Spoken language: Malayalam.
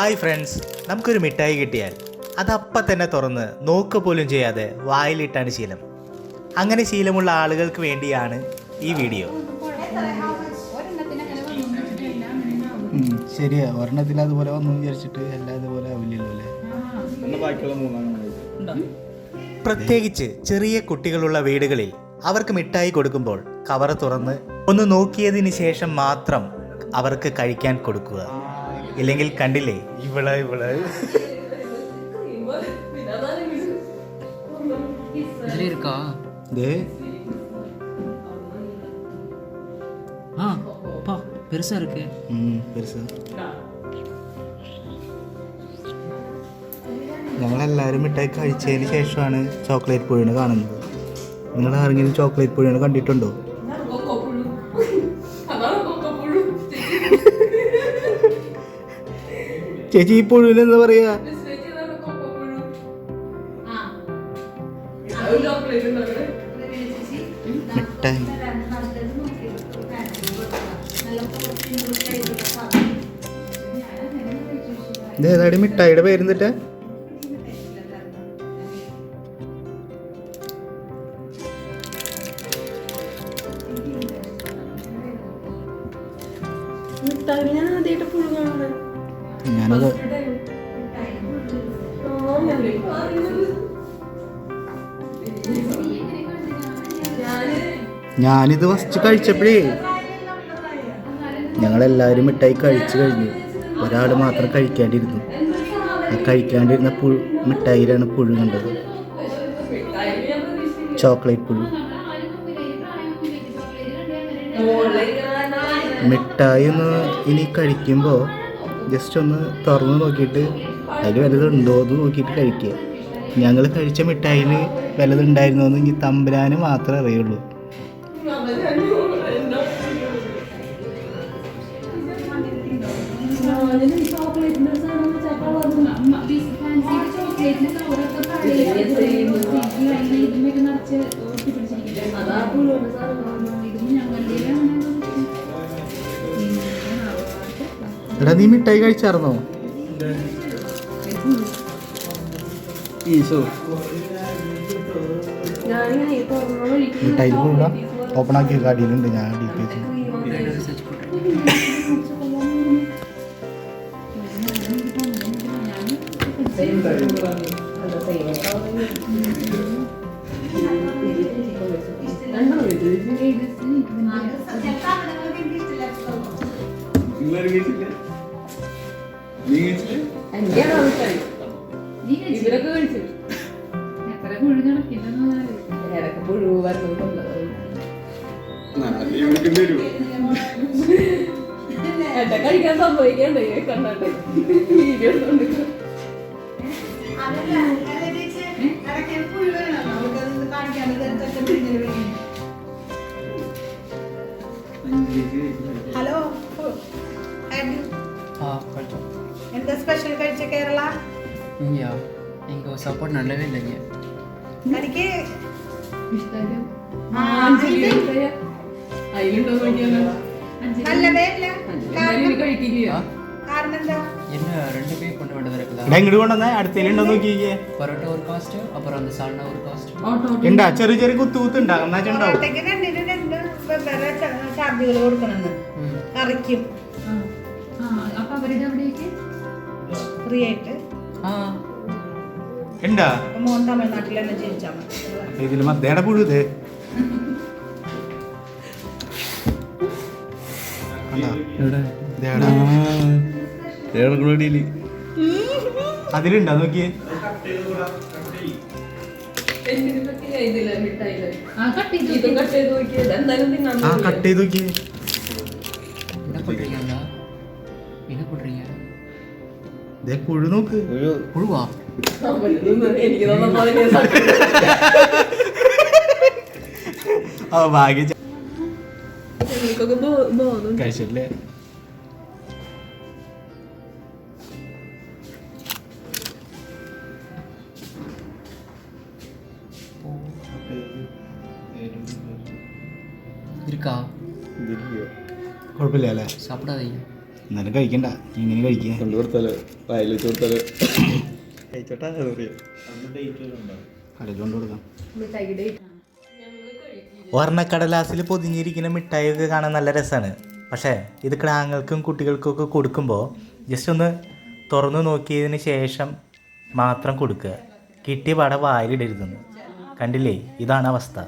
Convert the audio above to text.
ഹായ് ഫ്രണ്ട്സ് നമുക്കൊരു മിഠായി കിട്ടിയാൽ അതപ്പം തന്നെ തുറന്ന് നോക്ക് പോലും ചെയ്യാതെ വായിലിട്ടാണ് ശീലം. അങ്ങനെ ശീലമുള്ള ആളുകൾക്ക് വേണ്ടിയാണ് ഈ വീഡിയോ. ശരിയാ. ഒരെണ്ണത്തിൽ അതുപോലെ വന്നു വിചാരിച്ചിട്ട് എല്ലാം ഇതുപോലെ ആവില്ലല്ലോ അല്ലേ? പ്രത്യേകിച്ച് ചെറിയ കുട്ടികളുള്ള വീടുകളിൽ അവർക്ക് മിഠായി കൊടുക്കുമ്പോൾ കവർ തുറന്ന് ഒന്ന് നോക്കിയതിന് ശേഷം മാത്രം അവർക്ക് കഴിക്കാൻ കൊടുക്കുക. ഇല്ലെങ്കിൽ കണ്ടില്ലേ ഇവള് ഇവള് இதுல இருக்கா ദേ ஆ அப்பா பெருசா இருக்கு ഉം, പെരുസ് ഞങ്ങളെല്ലാവരും മിഠായി കഴിച്ചതിന് ശേഷമാണ് ചോക്ലേറ്റ് പുഴുവിനെ കാണുന്നത് നിങ്ങൾ ആരെങ്കിലും ചോക്ലേറ്റ് പുഴുവിനെ കണ്ടിട്ടുണ്ടോ ചേച്ചി ഈ പുഴുവിന് എന്താ പറയാ. മിഠായി. ഇത് ഏതാടി മിഠായിയുടെ മിഠായി ഞാൻ ആദ്യമായിട്ട് പുഴുങ്ങാണ് ഞാനത് ഞാനിത് ഫസ്റ്റ് കഴിച്ചപ്പോഴേ ഞങ്ങളെല്ലാവരും മിഠായി കഴിച്ചു കഴിഞ്ഞു. ഒരാൾ മാത്രം കഴിക്കാണ്ടിരുന്നു. ആ കഴിക്കാണ്ടിരുന്ന പുഴു മിഠായിലാണ് പുഴു കണ്ടത്. ചോക്ലേറ്റ് പുഴു. മിഠായി ഒന്ന് ഇനി കഴിക്കുമ്പോൾ ജസ്റ്റ് ഒന്ന് തുറന്ന് നോക്കിയിട്ട് അതിൽ വലുതുണ്ടോ എന്ന് നോക്കിയിട്ട് കഴിക്കുക. ഞങ്ങൾ കഴിച്ച മിഠായിൽ വലുതുണ്ടായിരുന്നോ എന്ന് ഇനി തമ്പുരാന് മാത്രമേ അറിയുള്ളൂ. എടാ നീ മിഠായി കഴിച്ചായിരുന്നോ? മിഠായി ഓപ്പൺ ആക്കി കാട്ടിയിലുണ്ട് ഞാൻ ഡി പി ഇങ്ങനെ ഇവരൊക്കെ കഴിച്ചു. എത്ര കുഴി നടക്കില്ലെന്ന് ഇടയ്ക്ക് പുഴു വരുന്നുണ്ടോ എന്റെ കഴിക്കാൻ സംഭവിക്കണ്ടേ? കണ്ടേ വീഡിയോ കാണിക്കാൻ സ്പെഷ്യൽ കഴിച്ച കേരള இங்கயா இங்க சப்போர்ட் நல்லாவே இல்லைங்க എനിക്ക് അതിലുണ്ടോ നോക്കിയാലോ നല്ലതേ അല്ല എന്തായാലും കഴിക്കില്ല കാരണം എന്താ என்ன ரெண்டு பே பண்ண வேண்டியது இருக்குதா എടാ ഇങ്ങോട്ട് കൊണ്ടുവന്നേ അടുത്തേലുണ്ടോ നോക്കിയേ பரோட்டா ஒரு காஸ்ட் அப்புறம் அந்த சால்னா ஒரு காஸ்ட் ഉണ്ടാ ചെറിയ ചെറിയ കുത്തു കുത്ത് ഉണ്ടാകും എന്നാ ഉണ്ടാവും പൊറോട്ടയ്ക്ക് രണ്ടിനും രണ്ട് വെവ്വേറെ ചാർജുകൾ കൊടുക്കണമെന്ന് ம் കറിക്കും അപ്പൊ അവരുടെ അവിടേക്ക് ആയിട്ട് ഉണ്ടാ അതിലുണ്ടാ? നോക്കിയേ. കട്ട് ചെയ്ത് നോക്കിയേ. പിന്നെ പൊട്ടിയാ പുഴു നോക്ക് புழுவா എനിക്ക് തോന്നുന്നു ആ ഭാഗ്യ എനിക്കൊക്കെ ബോധം കഴിച്ചിട്ടില്ലേ இருக்கா കുഴപ്പമില്ല അല്ലേ சாப்பிடாதீங்க എന്നാലും കഴിക്കണ്ട. ഇങ്ങനെ കഴിക്കുക. കൊണ്ട് കൊടുത്താൽ വായിൽ വെച്ച് കൊടുത്താൽ. കടയിൽ കൊണ്ട് കൊടുക്കാം. വർണക്കടലാസിൽ പൊതിഞ്ഞിരിക്കുന്ന മിഠായിയൊക്കെ കാണാൻ നല്ല രസമാണ് പക്ഷേ ഇത് കിടാങ്ങൾക്കും കുട്ടികൾക്കും ഒക്കെ കൊടുക്കുമ്പോൾ ജസ്റ്റ് ഒന്ന് തുറന്നു നോക്കിയതിന് ശേഷം മാത്രം കൊടുക്കുക. കിട്ടിയ പട വായിലിടരുതെന്ന്. കണ്ടില്ലേ? ഇതാണ് അവസ്ഥ.